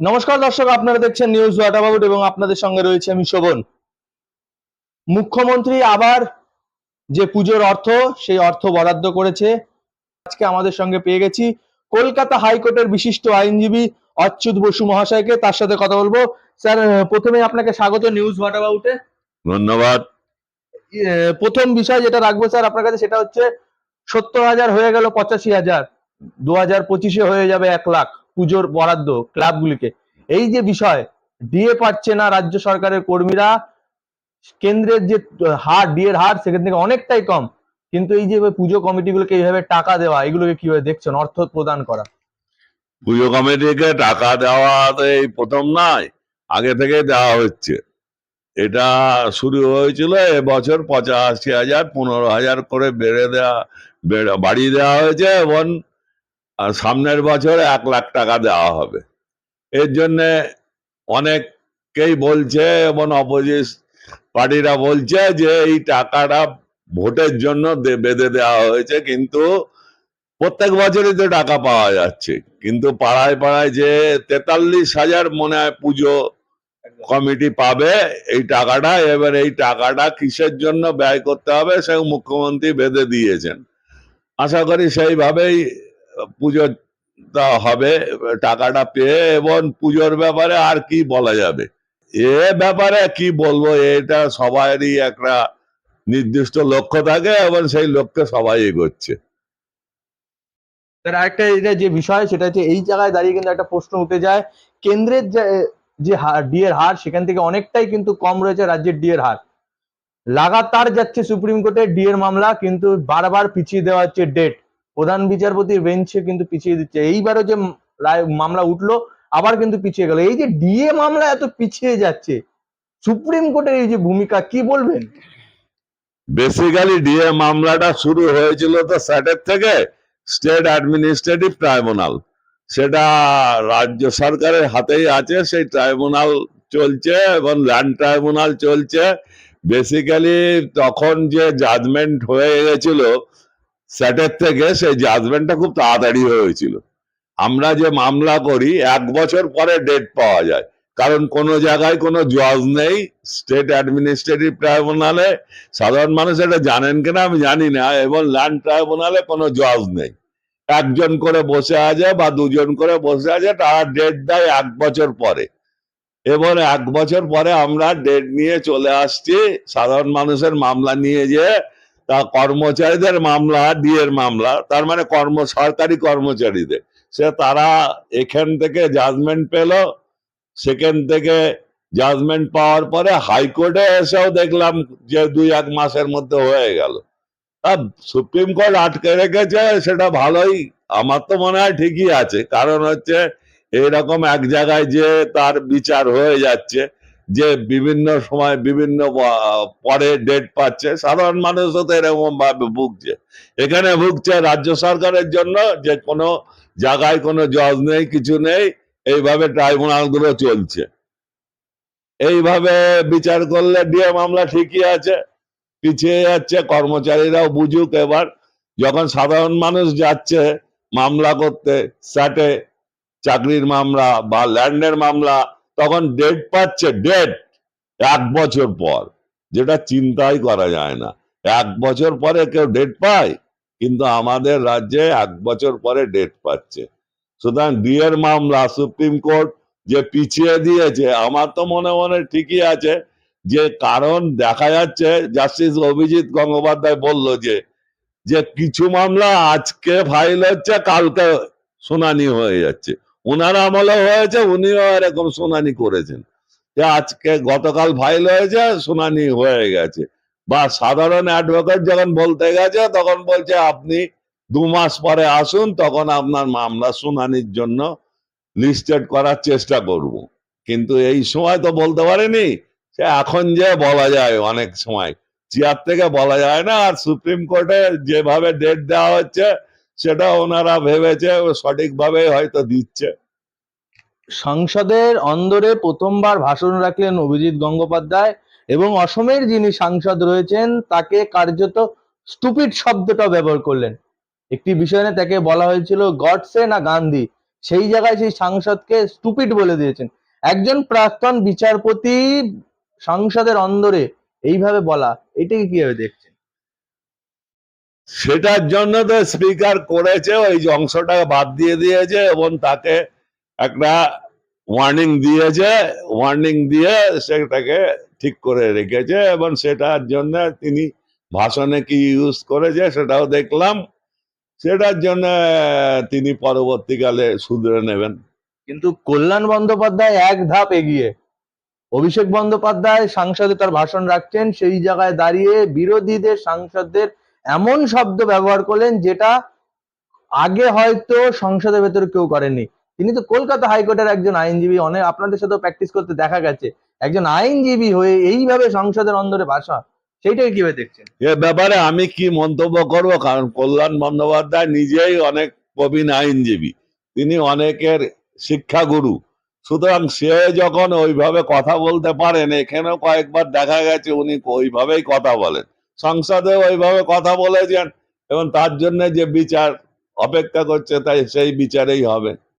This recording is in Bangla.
নমস্কার দর্শক আপনারা দেখছেন নিউজ হোয়াট অ্যাবাউট এবং আপনাদের সঙ্গে রয়েছে আমি শোভন। মুখ্যমন্ত্রী আবার যে পুজোর অর্থ সেই অর্থ বরাদ্দ করেছে। আজকে আমাদের সঙ্গে পেয়ে গেছি কলকাতা হাইকোর্টের বিশিষ্ট আইনজীবী অচ্যুত বসু মহাশয়কে। তার সাথে কথা বলব। স্যার প্রথমে আপনাকে স্বাগত নিউজ হোয়াট অ্যাবাউটে ধন্যবাদ প্রথম বিষয় যেটা রাখব স্যার আপনার কাছে সেটা হচ্ছে সত্তর হাজার হয়ে গেল পঁচাশি হাজার। দু হাজার পঁচিশে হয়ে যাবে এক লাখ। পুজোর বরাদ্দ ক্লাবগুলিকে। এই যে বিষয় ডিএ পাচ্ছে না রাজ্য সরকারের কর্মীরা, কেন্দ্রের যে হার ডিএর হার সেখান থেকে অনেকটাই কম। কিন্তু এই যে পুজো কমিটিগুলোকে এইভাবে টাকা দেওয়া, এগুলোকে কীভাবে দেখছেন? অর্থ প্রদান করা। পুজো কমিটিকে টাকা দেওয়া তো এই প্রথম নয়, আগে থেকে দেওয়া হচ্ছে। এটা শুরু হয়েছিল এবছর পঁচাশি হাজার, পনেরো হাজার করে বেড়ে দেওয়া, বেড়ে- বাড়িয়ে দেওয়া হয়েছে এবং আহ, সামনের বছর এক লাখ টাকা দেওয়া হবে। এর জন্যে অনেককেই বলছে এবং অপোজিট পার্টিরা বলছে যে এই টাকাটা ভোটের জন্য বেঁধে দেওয়া হয়েছে কিন্তু প্রত্যেক বছরই তো টাকা পাওয়া যাচ্ছে। কিন্তু পাড়ায় পাড়ায় যে তেতাল্লিশ হাজার মনে হয় পুজো কমিটি পাবে এই টাকাটা এবার এই টাকাটা কিসের জন্য ব্যয় করতে হবে সে মুখ্যমন্ত্রী বেঁধে দিয়েছেন। আশা করি সেইভাবেই পুজোটা হবে, টাকাটা পেয়ে এবং পুজোর ব্যাপারে আর কি বলা যাবে? এ ব্যাপারে কি বলব, এটা সবারই একটা নির্দিষ্ট লক্ষ্য থাকে এবং সেই লক্ষ্যে সবাই এগোচ্ছে। তার আরেকটা এটা যে বিষয়, সেটা হচ্ছে এই জায়গায় দাঁড়িয়ে কিন্তু একটা প্রশ্ন উঠে যায়, কেন্দ্রের যে যে ডিএর হার, সেখান থেকে অনেকটাই কিন্তু কম রয়েছে রাজ্যের ডিএর হার। লাগাতার যাচ্ছে সুপ্রিম কোর্টের ডিএর মামলা, কিন্তু বারবার পিছিয়ে দেওয়া হচ্ছে ডেট প্রধান বিচারপতির বেঞ্চে কিন্তু পিছিয়ে দিচ্ছে। এইবারও যে মামলা উঠল, আবার কিন্তু পিছিয়ে গেল। এই যে ডিএ মামলা এত পিছিয়ে যাচ্ছে, সুপ্রিম কোর্টের এই যে ভূমিকা কি বলবেন? বেসিক্যালি ডিএ মামলাটা শুরু হয়েছিল তো স্যাটের থেকে, স্টেট অ্যাডমিনিস্ট্রেটিভ ট্রাইব্যুনাল। সেটা রাজ্য সরকারের হাতেই আছে, সেই ট্রাইব্যুনাল চলছে এবং ল্যান্ড ট্রাইব্যুনাল চলছে। বেসিক্যালি তখন যে জাজমেন্ট হয়ে গেছিল স্যাটের থেকে সেই জাজমেন্টটা খুব তাড়াতাড়ি হয়েছিল। আমরা যে মামলা করি, এক বছর পরে ডেট পাওয়া যায়। কারণ কোনো জায়গায় কোনো জজ নেই স্টেট অ্যাডমিনিস্ট্রেটিভ ট্রাইব্যুনালে সাধারণ মানুষ এটা জানেন কিনা আমি জানি না, এবং ল্যান্ড ট্রাইব্যুনালে কোনো জজ নেই। একজন করে বসে আছে বা দুজন করে বসে আছে, তারা ডেট দেয় এক বছর পরে। এবার এক বছর পরে আমরা ডেট নিয়ে চলে আসছি, সাধারণ মানুষের মামলা নিয়ে যে তা কর্মচারীদের মামলা, ডিএর মামলা, তার মানে কর্ম, সরকারি কর্মচারীদের। সে তারা এখান থেকে জাজমেন্ট পেল, সেখান থেকে জাজমেন্ট পাওয়ার পরে হাইকোর্টে এসেও দেখলাম যে দুই, এক মাসের মধ্যে হয়ে গেল। সুপ্রিম কোর্ট আটকে রেখেছে, সেটা ভালোই, আমার তো মনে হয় ঠিকই আছে। কারণ হচ্ছে, এরকম এক জায়গায় যে তার বিচার হয়ে যাচ্ছে যে বিভিন্ন সময় বিভিন্ন পরে ডেট পাচ্ছে, সাধারণ মানুষও তো এরকম ভাবে ভুগছে। এখানে ভুগছে রাজ্য সরকারের জন্য যে কোনো জায়গায় কোনো জজ নেই, কিছু নেই, এইভাবে ট্রাইব্যুনালগুলো চলছে। এইভাবে বিচার করলে ডিএ মামলা ঠিকই আছে, পিছিয়ে যাচ্ছে, কর্মচারীরাও বুঝুক এবার। যখন সাধারণ মানুষ যাচ্ছে মামলা করতে, স্যাটে চাকরির মামলা বা ল্যান্ডের মামলা তখন ডেট পাচ্ছে ডেট এক বছর পর। যেটা চিন্তাই করা যায় না। এক বছর পরে কেউ ডেট পায়, কিন্তু আমাদের রাজ্যে এক বছর পরে ডেট পাচ্ছে। সুতরাং ডিএর মামলা সুপ্রিম কোর্ট যে পিছিয়ে দিয়েছে, আমার তো মনে মনে ঠিকই আছে যে কারণ দেখা যাচ্ছে জাস্টিস অভিজিৎ গঙ্গোপাধ্যায় বলল যে যে কিছু মামলা আজকে ফাইল হচ্ছে, কালকে শুনানি হয়ে যাচ্ছে। ওনার আমলে হয়েছে, উনিও এরকম শুনানি করেছেন। আজকে গতকাল ফাইল হয়েছে, শুনানি হয়ে গেছে। বা সাধারণ অ্যাডভোকেট যখন বলতে গেছে, তখন বলছে, আপনি দু মাস পরে আসুন, তখন আপনার মামলা শুনানির জন্য লিস্টেড করার চেষ্টা করব। কিন্তু এই সময় তো বলতে পারেনি। সে এখন যে বলা যায় অনেক সময়, চেয়ার থেকে বলা যায় না, আর সুপ্রিম কোর্টে যেভাবে ডেট দেওয়া হচ্ছে সেটা ওনারা ভেবেছে সঠিকভাবে হয়তো দিচ্ছে। সংসদের অন্দরে প্রথমবার ভাষণ রাখলেন অভিজিৎ গঙ্গোপাধ্যায় এবং অসমের যিনি সাংসদ রয়েছেন, তাকে কার্যত স্টুপিড শব্দটা ব্যবহার করলেন। একটি বিষয় নিয়ে তাকে বলা হয়েছিল, গডসে না গান্ধী? সেই জায়গায় সেই সাংসদকে স্টুপিড বলে দিয়েছেন। একজন প্রাক্তন বিচারপতি সংসদের অন্দরে এইভাবে বলা, এটাকে কীভাবে দেখছেন? সেটার জন্য তো স্পিকার করেছে, ওই অংশটাকে বাদ দিয়ে দিয়েছে এবং তাকে একটা ওয়ার্নিং দিয়েছে ওয়ার্নিং দিয়ে সেটাকে ঠিক করে রেখেছে এবং সেটার জন্য তিনি ভাষণে কি ইউজ করেছে সেটাও দেখলাম। সেটার জন্য তিনি পরবর্তীকালে শুধরে নেবেন। কিন্তু কল্যাণ বন্দ্যোপাধ্যায় এক ধাপ এগিয়ে। অভিষেক বন্দ্যোপাধ্যায় সাংসদে তার ভাষণ রাখছেন, সেই জায়গায় দাঁড়িয়ে বিরোধীদের, সাংসদদের এমন শব্দ ব্যবহার করলেন যেটা আগে হয়তো সংসদের ভেতরে কেউ করেনি তিনি তো কলকাতা হাইকোর্টের একজন আইনজীবী, অনেক আপনাদের সাথেও প্র্যাকটিস করতে দেখা গেছে। একজন আইনজীবী হয়ে এইভাবে সংসদের অন্দরে ভাষা সেইটাকে কীভাবে দেখছেন? এ ব্যাপারে আমি কি মন্তব্য করব? কারণ কল্যাণ বন্দ্যোপাধ্যায় নিজেই অনেক প্রবীণ আইনজীবী। তিনি অনেকের শিক্ষাগুরু। সুতরাং সে যখন ওইভাবে কথা বলতে পারেন, এখানেও কয়েকবার দেখা গেছে উনি ওইভাবেই কথা বলেন। সংসদে ওইভাবে কথা বলেছেন, এবং তার জন্য যে বিচার অপেক্ষা করছে, তাই সেই বিচারেই হবে।